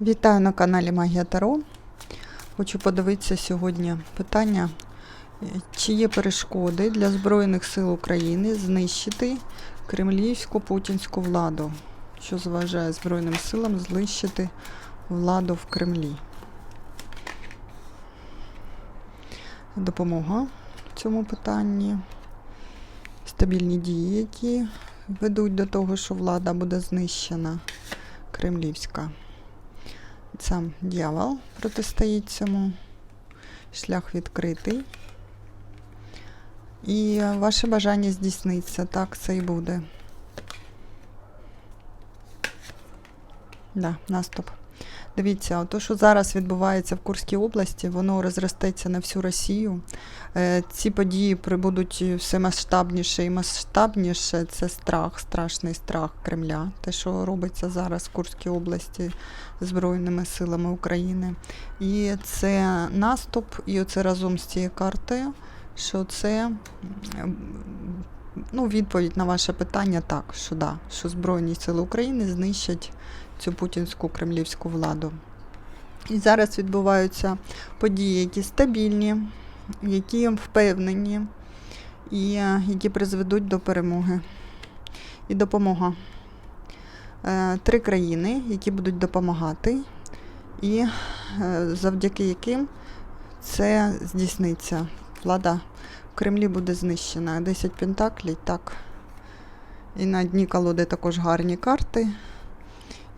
Вітаю на каналі Магія Таро. Хочу подивитися сьогодні питання, чи є перешкоди для Збройних сил України знищити кремлівську путінську владу, що заважає Збройним силам знищити владу в Кремлі. Допомога в цьому питанні, стабільні дії, які ведуть до того, що влада буде знищена кремлівська. Сам дьявол протистоїть цьому. Шлях відкритий. І е, ваше бажання здійсниться. Так, це і буде. Да, наступ. Дивіться, то, що зараз відбувається в Курській області, воно розростеться на всю Росію. Е, Ці події прибудуть все масштабніше і масштабніше. Це страх, страшний страх Кремля. Те, що робиться зараз в Курській області Збройними силами України. І це наступ, і оце разом з цією картою, що це ну, відповідь на ваше питання так, що да, що Збройні сили України знищать цю путінську кремлівську владу. І зараз відбуваються події, які стабільні, які впевнені, і е, які призведуть до перемоги. І допомога. Е, Три країни, які будуть допомагати, і е, завдяки яким це здійсниться. Влада в Кремлі буде знищена. 10 пентаклей, так. І на дні колоди також гарні карти.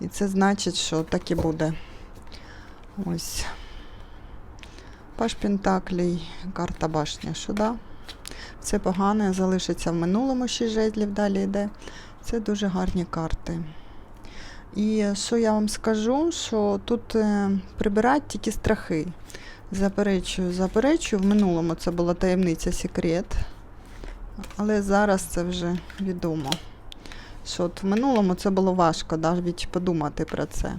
І це значить, що так і буде. Ось. Паш Пентаклей, карта башня. Да? Це погане, залишиться в минулому ще жезлів, далі йде. Це дуже гарні карти. І що я вам скажу, що тут е, прибирають тільки страхи. Заперечую, заперечую. В минулому це була таємниця секрет. Але зараз це вже відомо. Що от в минулому це було важко навіть подумати про це.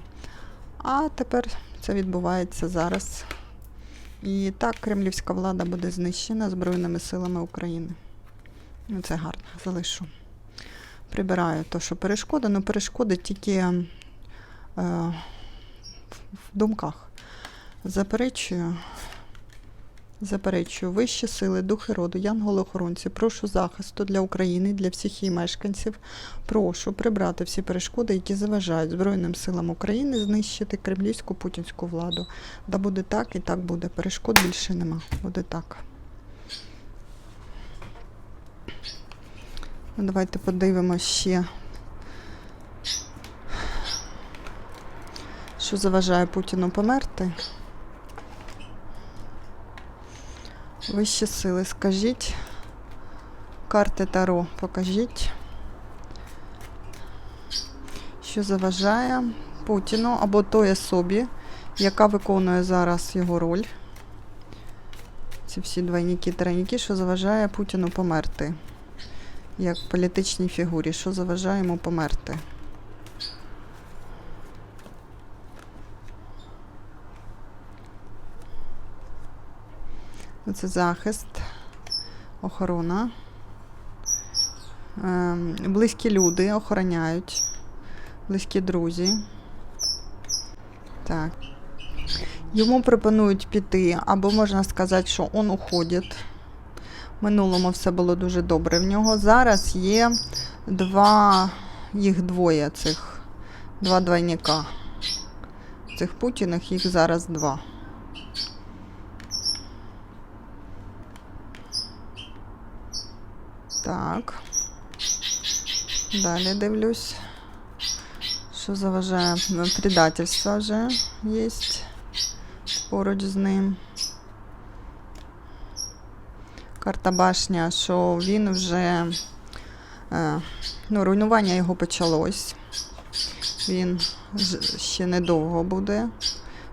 А тепер це відбувається зараз. І так кремлівська влада буде знищена Збройними силами України. Ну, це гарно, залишу. Прибираю то, що перешкода, ну перешкоди тільки е, в думках. Заперечую. Заперечую вищі сили, духи роду, янголи-охоронці, прошу захисту для України, для всіх її мешканців. Прошу прибрати всі перешкоди, які заважають Збройним силам України знищити кремлівську путінську владу. Да буде так і так буде. Перешкод більше нема. Буде так. Ну, давайте подивимося ще. Що заважає Путіну померти? Вищі сили, скажіть. Карти Таро покажіть. Що заважає Путіну або той особі, яка виконує зараз його роль. Ці всі двойники, тройники, що заважає Путіну померти. Як політичній фігурі, що заважає йому померти. Це захист, охорона. Ем, Близькі люди охороняють. Близькі друзі. Так. Йому пропонують піти, або можна сказати, що він уходить. В минулому все було дуже добре в нього. Зараз є два, їх двоє цих, два двойника. Цих путіних, їх зараз два. Так. Далі дивлюсь. Що заважає предательство вже є поруч з ним. Карта башня, що він вже е, ну, руйнування його почалось. Він ще недовго буде.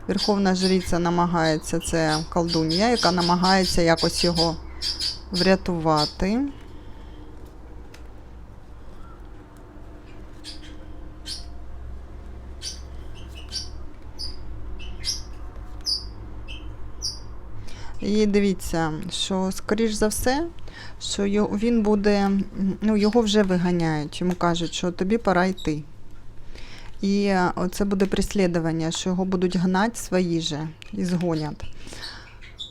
Верховна жриця намагається, це колдун'я, яка намагається якось його врятувати. І дивіться, що скоріш за все, що він буде, ну його вже виганяють. Йому кажуть, що тобі пора йти. І е, це буде переслідування, що його будуть гнати свої же і згонять.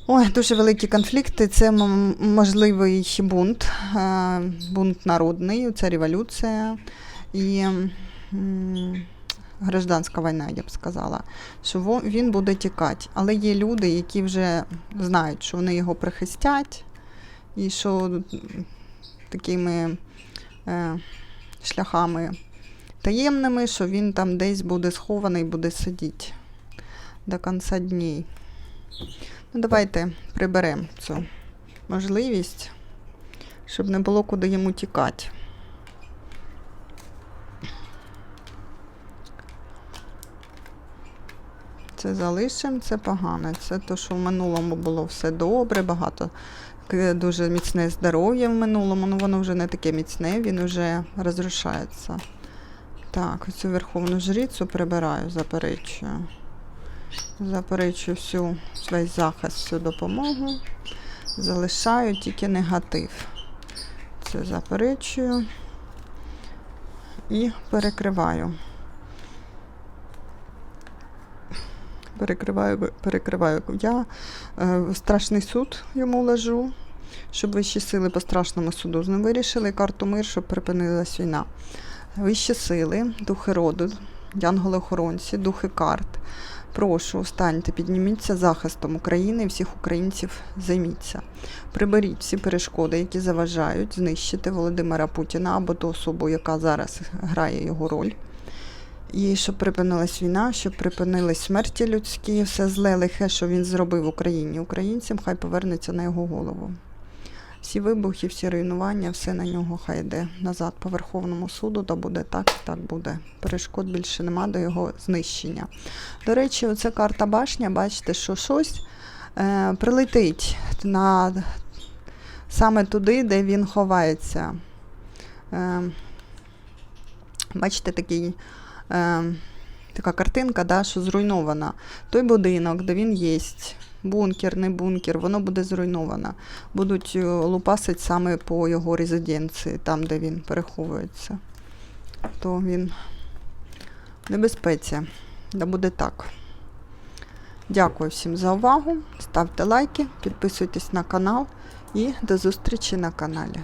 Ой, дуже великі конфлікти. Це можливий бунт, е, бунт народний, це революція і гражданська війна, я б сказала. Що він буде тікати. Але є люди, які вже знають, що вони його прихистять, і що такими е, шляхами таємними, що він там десь буде схований, буде сидіти до кінця днів. Ну, давайте приберемо цю можливість, щоб не було куди йому тікати. Це залишимо, це погано. Це то, що в минулому було все добре, багато дуже міцне здоров'я в минулому, ну воно вже не таке міцне, він вже розрушається. Так, цю верховну жрицю прибираю, заперечую. Заперечую всю весь захист, всю допомогу. Залишаю тільки негатив. Це заперечую і перекриваю. Перекриваю, перекриваю. Я е, страшний суд йому лежу, щоб вищі сили по страшному суду з ним вирішили карту мир, щоб припинилась війна. Вищі сили, духи роду, янголи-охоронці, духи карт. Прошу, встаньте, підніміться захистом України і всіх українців займіться. Приберіть всі перешкоди, які заважають знищити Володимира Путіна або ту особу, яка зараз грає його роль. І щоб припинилась війна, щоб припинились смерті людські, все зле лихе, що він зробив Україні. Українцям хай повернеться на його голову. Всі вибухи, всі руйнування, все на нього хай йде назад по Верховному суду, та буде так, так буде. Перешкод більше нема до його знищення. До речі, оце карта башня, бачите, що щось е, прилетить на, саме туди, де він ховається. Е, бачите, такий. Е, Така картинка, да, що зруйнована. Той будинок, де він є, бункер, не бункер, воно буде зруйновано. Будуть е, лупасити саме по його резиденції, там, де він переховується. То він в небезпеці. Да буде так. Дякую всім за увагу. Ставте лайки, підписуйтесь на канал і до зустрічі на каналі.